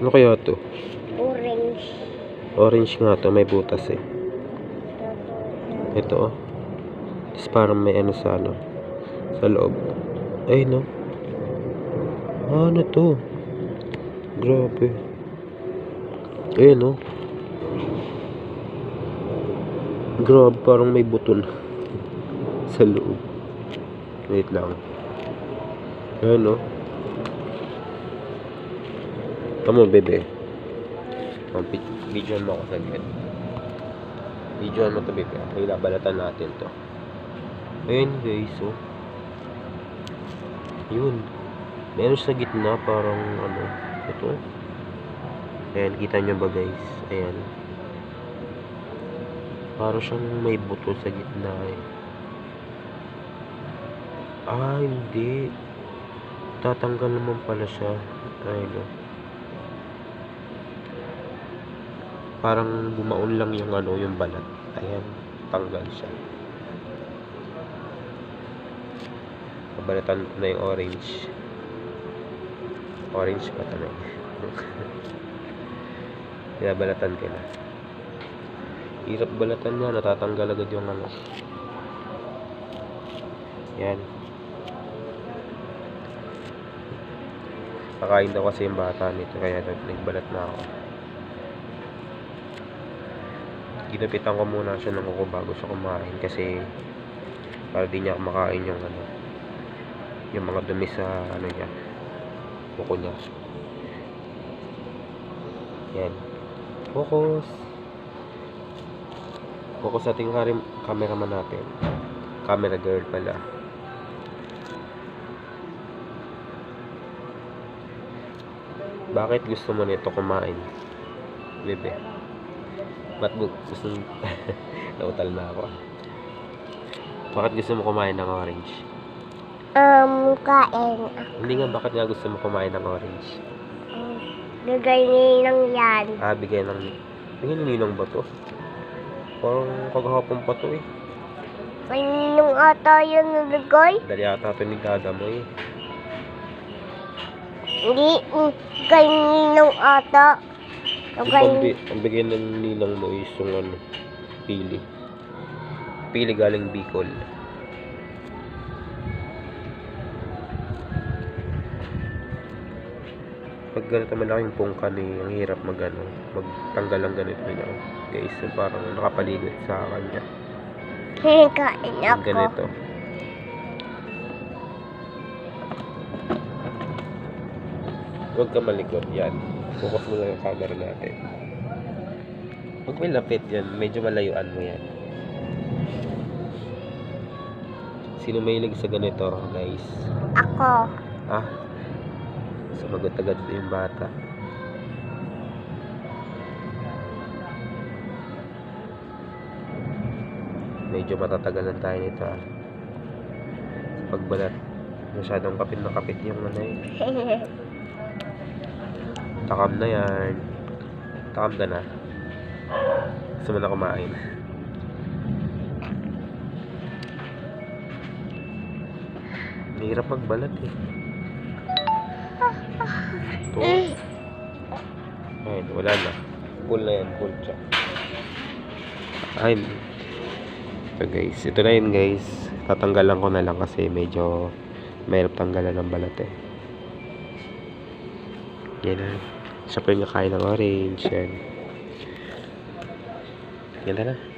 Ano kaya to? Orange. Orange nga to, may butas eh. Ito oh. Tapos parang may ano sa ano. Sa loob. Ay no. Ano to? Grabe. Ayun oh. Grabe, parang may buton. sa loob. Wait lang. Ayun oh. Tama, bebe. Ang pi- Videoan mo ako saglit. Videoan mo to, bebe. Balatan natin to. Ayun, guys, oh. Yun. Meron sa gitna, parang ano, ito. Ayan, kita nyo ba, guys? Ayan. Parang siyang may buto sa gitna, eh. Ah, hindi. Tatanggal naman pala siya. Ayun, oh. Parang bumaon lang yung ano, yung balat. Ayan, tanggal siya. Pabalatan ko na yung orange. Orange pa tanay. Binabalatan ko na. Hirap balatan niya, natatanggal agad yung ano. Yan. Kakain daw kasi yung bata nito, kaya nagbalat na ako. Ginapitan ko muna siya ng kuko bago siya kumain kasi para di niya kumakain yung ano yung mga dumi sa ano niya kuko niya. Yan. Focus. Focus sa ating cameraman natin. Camera girl pala. Bakit gusto mo nito kumain bebe ba't gu- gusto nautal na ako bakit gusto mo kumain ng orange Um, kain. Hindi nga, bakit nga gusto mo kumain ng orange? Gagay ninang yan. Ah, bigay ng... Bigay ng ninong ba to? Parang kagahapon pa to eh. May ninong ata yung nalagay. Dali ata ito ni dada mo eh. Hindi, kay ninong ata. Ang, Gagay, pambi, ang bigay ng ninang mo is yung ano, pili. Pili galing Bicol. Pag ganito malaking pungka ni, ang hirap mag ano, magtanggal ng ganito niya. Guys, so parang nakapaligid sa kanya. kain Yung ako. ganito. Huwag ka malikot. Yan. Focus mo lang yung camera natin. Huwag may lapit yan. Medyo malayuan mo yan. Sino mahilig sa ganito, guys? Ako. Ah? Sumagot agad yung bata. Medyo matatagalan tayo nito ah. Pagbalat. Masyadong kapit na kapit yung ano eh. Takam na yan. Takam ka na. Gusto mo na kumain. Mahirap magbalat eh. Ito. Ayun, wala na. Full na yan, full siya. Ayun. Ito guys, ito na yun guys. Tatanggalan ko na lang kasi medyo mahirap tanggalan ng balat eh. Yan na. Siya pa yung nakain ng orange. Yan. Na na.